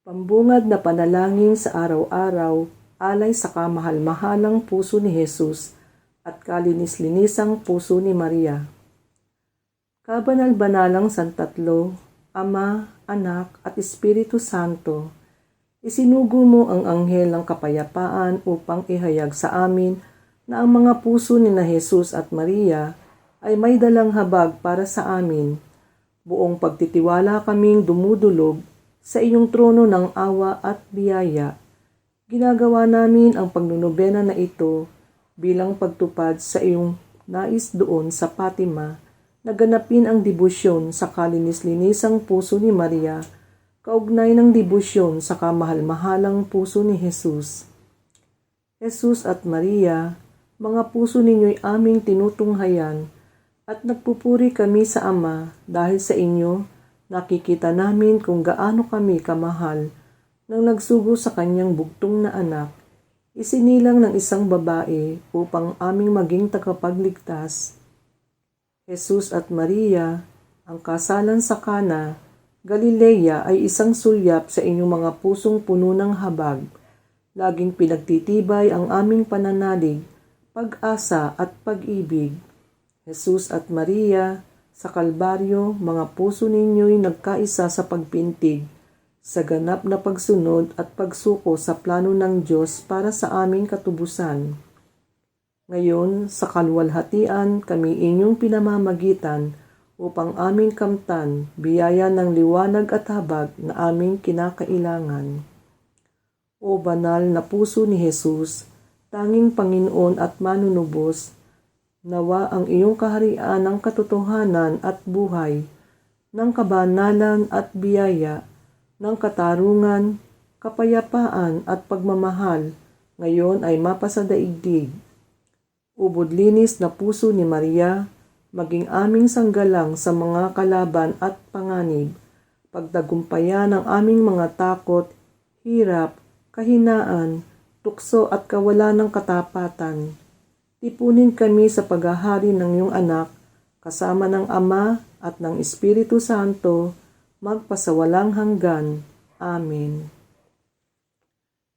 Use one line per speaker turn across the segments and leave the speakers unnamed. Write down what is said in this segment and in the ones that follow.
Pambungad na panalangin sa araw-araw alay sa kamahal-mahalang puso ni Jesus at kalinis-linisang puso ni Maria. Kabanal-banalang Santatlo, Ama, Anak at Espiritu Santo, isinugo mo ang anghel ng kapayapaan upang ihayag sa amin na ang mga puso ni na Jesus at Maria ay may dalang habag para sa amin. Buong pagtitiwala kaming dumudulog sa iyong trono ng awa at biyaya. Ginagawa namin ang pagnunubena na ito bilang pagtupad sa iyong nais doon sa Fatima na ganapin ang debosyon sa kalinis-linisang puso ni Maria kaugnay ng debosyon sa kamahal-mahalang puso ni Jesus. Jesus at Maria, mga puso ninyo'y aming tinutunghayan at nagpupuri kami sa Ama dahil sa inyo nakikita namin kung gaano kami kamahal nang nagsugo sa kanyang bugtong na anak, isinilang ng isang babae upang aming maging tagapagligtas. Jesus at Maria, ang kasalan sa Kana, Galilea ay isang sulyap sa inyong mga pusong puno ng habag. Laging pinagtitibay ang aming pananalig, pag-asa at pag-ibig. Jesus at Maria, sa Kalbaryo, mga puso ninyo'y nagkaisa sa pagpintig, sa ganap na pagsunod at pagsuko sa plano ng Diyos para sa aming katubusan. Ngayon, sa kalwalhatian, kami inyong pinamamagitan upang aming kamtan biyaya ng liwanag at habag na aming kinakailangan. O banal na puso ni Jesus, tanging Panginoon at manunubos, nawa ang iyong kaharian ng katotohanan at buhay, ng kabanalan at biyaya, ng katarungan, kapayapaan at pagmamahal, ngayon ay mapasadaigdig. Ubod linis na puso ni Maria, maging aming sanggalang sa mga kalaban at panganib, pagtagumpayan ang aming mga takot, hirap, kahinaan, tukso at kawalan ng katapatan. Tipunin kami sa paghahari ng iyong anak, kasama ng Ama at ng Espiritu Santo, magpasawalang hanggan. Amen.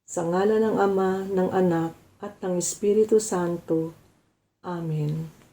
Sa ngala ng Ama, ng Anak, at ng Espiritu Santo. Amen.